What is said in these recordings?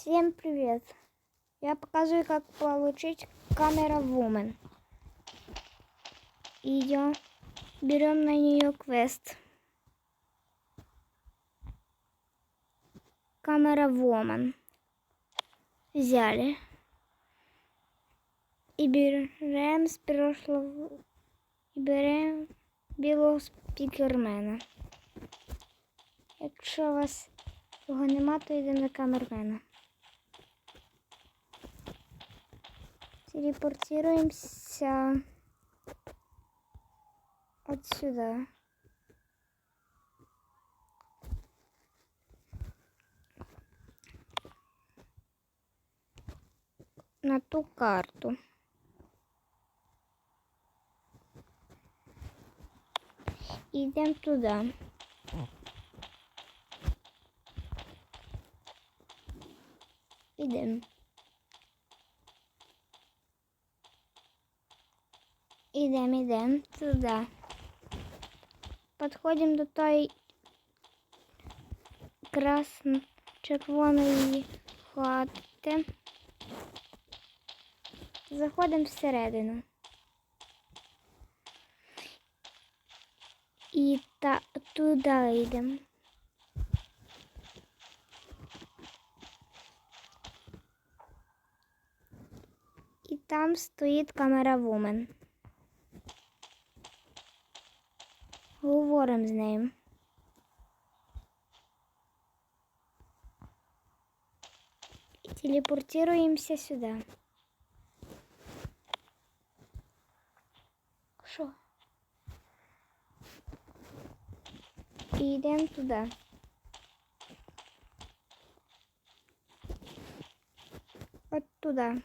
Всем привет! Я показываю, как получить камера Woman. Идем, берем на нее квест. Камера Woman. Взяли. І беремо з прошлого. І беремо білого спікермена. Якщо у вас його нема, то йдемо на камермена. Телепортируемся отсюда. На ту карту. Идем туда. Идем. Ідем, ідем туди. Підходимо до тої красно червоної хати. Заходимо всередину. І та туди йдемо. І там стоїть камера Woman. Говоримо з нею. І телепортуємося сюди. Що? І йдемо туди. От туди.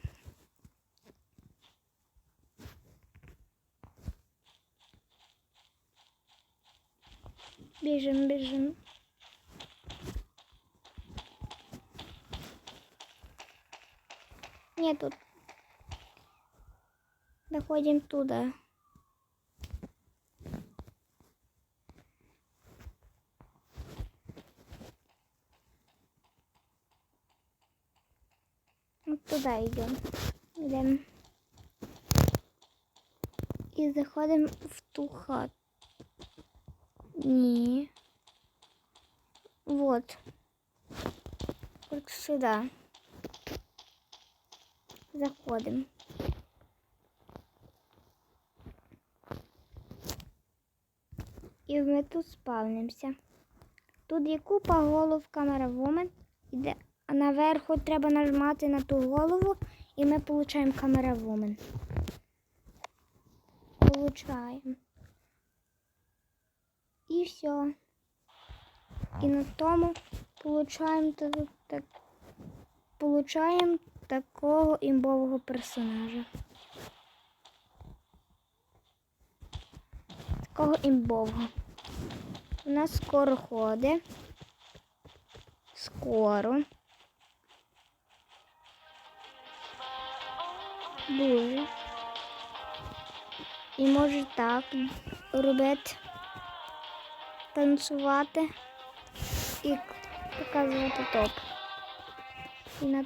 Бежим, бежим. Нет, тут. Доходим туда. Вот туда идем. Идем. И заходим в ту хату. Ні. Вот. Вот сюда. Заходим. І ми тут спавнимося. Тут є купа голов камера Woman. Іде, а наверху треба нажимати на ту голову, і ми получаємо камера Woman. Получаємо. І все. І на тому получаємо, так, получаємо такого імбового персонажа. Такого імбового. У нас скоро ходить. Скоро. Дуже. І може так робити танцювати і показувати топ. І на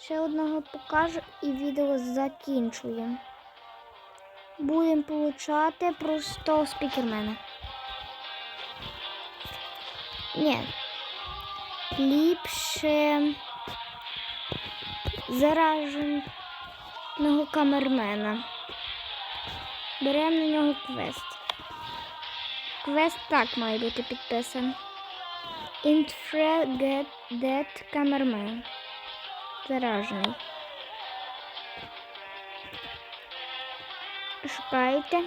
ще одного покажу і відео закінчуємо. Будемо получати просто спікермена. Ні. Ліпше зараженого камермена. Беремо на нього квест. Квест так має бути підписаний. Infra get dead cameraman. Заражений. Шукаєте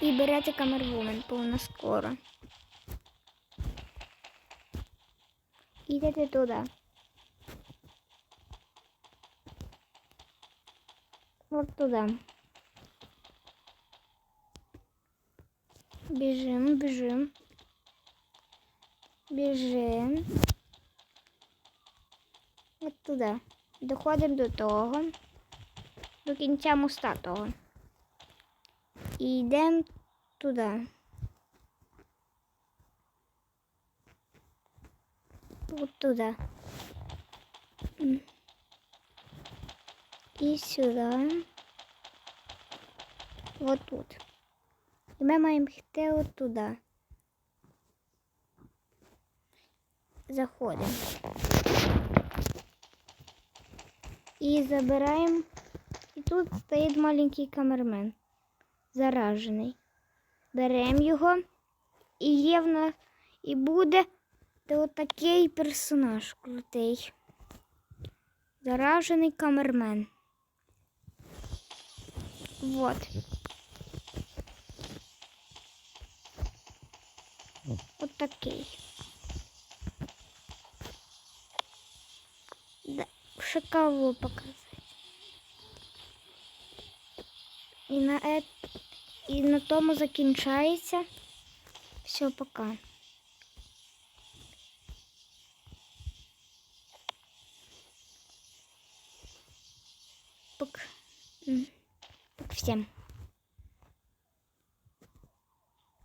і берете камервумен, бо вона скоро. Йдете туди. От туди. Біжим, біжим. Біжим. От туди. Доходимо до того. До кінця моста того. І йдемо туди. вот туда. М. І сюди. Вот тут. І ми маємо йти от туди. Заходимо. І забираємо. І тут стоїть маленький камермен. Заражений. Беремо його. І є в нас, і буде та отакий персонаж крутий. Заражений камермен. Вот. такий. Да, шикаво показати. І на, е... і на тому закінчається. Все, пока. Пок. М. Пок всем.